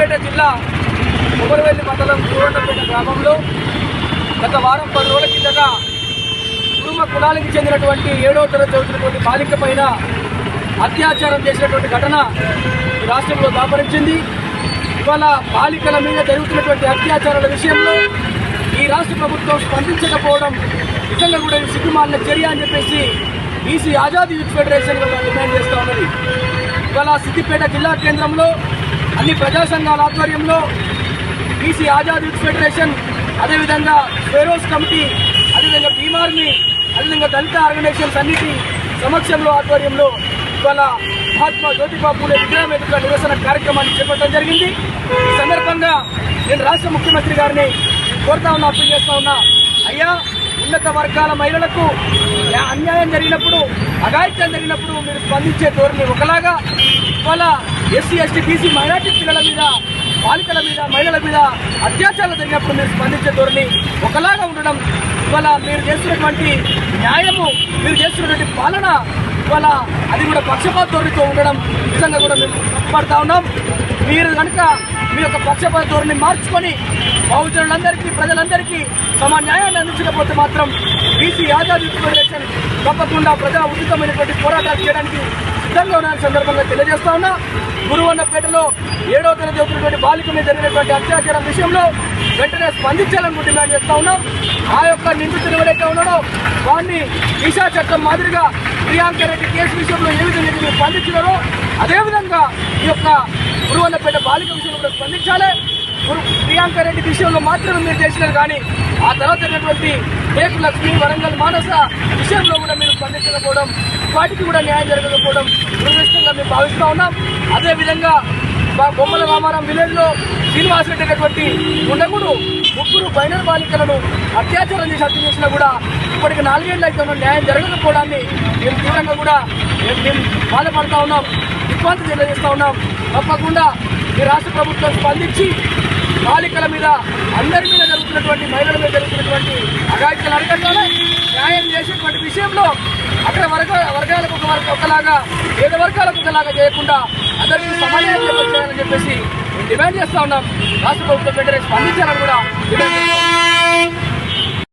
సిద్దిపేట జిల్లా ఉమరవెల్లి మండలం కూరండపేట గ్రామంలో గత వారం పది రోజుల కిందట కుటుంబ కులాలకు చెందినటువంటి ఏడో తరగతి చదువుతున్నటువంటి బాలిక పైన అత్యాచారం చేసినటువంటి ఘటన రాష్ట్రంలో దాపరించింది. ఇవాళ బాలికల మీద జరుగుతున్నటువంటి అత్యాచారాల విషయంలో ఈ రాష్ట్ర ప్రభుత్వం స్పందించకపోవడం నిజంగా కూడా సిగ్గుమాలిన చర్య అని చెప్పేసి BC Azad youth federation demand చేస్తూ ఉన్నది. ఇవాళ సిద్దిపేట జిల్లా కేంద్రంలో అన్ని ప్రజా సంఘాల ఆధ్వర్యంలో బీసీ ఆజాద్ యూత్ ఫెడరేషన్ అదేవిధంగా ఫెరోస్ కమిటీ అదేవిధంగా బీమార్ని అదేవిధంగా దళిత ఆర్గనైజేషన్స్ అన్నిటి సమక్షంలో ఆధ్వర్యంలో ఇవాళ మహాత్మా జ్యోతిబా పూలే విగ్రహం ఎదుట నిరసన కార్యక్రమాన్ని చేపట్టడం జరిగింది. ఈ సందర్భంగా నేను రాష్ట్ర ముఖ్యమంత్రి గారిని కోరుతా ఉన్నా అప్పీల్ చేస్తా ఉన్నా అయ్యా ఉన్నత వర్గాల మహిళలకు అన్యాయం జరిగినప్పుడు అఘాయిత్యం జరిగినప్పుడు మీరు స్పందించే ధోరణి ఒకలాగా ఇవాళ ఎస్సీ ఎస్టీ బీసీ మైనార్టీ పిల్లల మీద బాలికల మీద మహిళల మీద అత్యాచారాలు జరిగినప్పుడు మీరు స్పందించే ధోరణి ఒకలాగా ఉండడం ఇవాళ మీరు చేస్తున్నటువంటి న్యాయము మీరు చేస్తున్నటువంటి పాలన ఇవాళ అది కూడా పక్షపాత ధోరణితో ఉండడం నిజంగా కూడా మేము పడతా ఉన్నాం. మీరు కనుక మీ యొక్క పక్షపాత ధోరణి మార్చుకొని బహుజనులందరికీ ప్రజలందరికీ సమ న్యాయాన్ని అందించకపోతే మాత్రం బీసీ ఆజాద్ ఫెడరేషన్ తప్పకుండా ప్రజా ఉచితమైనటువంటి పోరాటాలు చేయడానికి సిద్ధంగా ఉన్న సందర్భంగా తెలియజేస్తా ఉన్నా గురువన్నపేటలో ఏడవ తరగతి చదువుతున్నటువంటి బాలిక మీద జరిగినటువంటి అత్యాచారం విషయంలో వెంటనే స్పందించాలని కూడా డిమాండ్ చేస్తా ఉన్నాం. ఆ యొక్క నిందితులు ఎవరైతే ఉన్నాడో వాడిని దిశా చట్టం మాదిరిగా ప్రియాంక రెడ్డి కేసు విషయంలో ఏ విధంగా మీరు స్పందించినారో అదేవిధంగా ఈ యొక్క గురువన్నపేట బాలిక విషయంలో కూడా స్పందించాలి. ప్రియాంక రెడ్డి విషయంలో మాత్రమే మీరు చేసినారు కానీ ఆ తర్వాత జరిగినటువంటి రేపు లక్ష్మి వరంగల్ మానస విషయంలో కూడా మీరు స్పందించకపోవడం వాటికి కూడా న్యాయం జరగకపోవడం దురదృష్టంగా మేము భావిస్తూ ఉన్నాం. అదేవిధంగా మా బొమ్మల రామారాం విలేజ్లో శ్రీనివాస్ రెడ్డి అనేటువంటి ఉండగుడు ముగ్గురు బైనర్ బాలికలను అత్యాచారం చేసి హత్య చేసినా కూడా ఇప్పటికి నాలుగేళ్ళు అయితే ఉన్న న్యాయం జరగకపోవడాన్ని మేము తీవ్రంగా కూడా మేము మేము బాధపడతా ఉన్నాం. విశ్వాంతి తెలియజేస్తూ ఉన్నాం. తప్పకుండా ఈ రాష్ట్ర ప్రభుత్వం స్పందించి బాలికల మీద అందరి మీద జరుగుతున్నటువంటి మహిళల మీద జరుగుతున్నటువంటి అఘాయిత్యాలు అడగట్టాలి న్యాయం చేసేటువంటి విషయంలో అక్కడ వర్గ వర్గాలకు ఒక వర్గ ఒకలాగా పేద వర్గాలకు ఒకలాగా చేయకుండా అందరికీ సమాజాన్ని చేయాలని చెప్పేసి డిమాండ్ చేస్తా ఉన్నాం. రాష్ట్ర ప్రభుత్వం వెంటనే స్పందించాలని కూడా డిమాండ్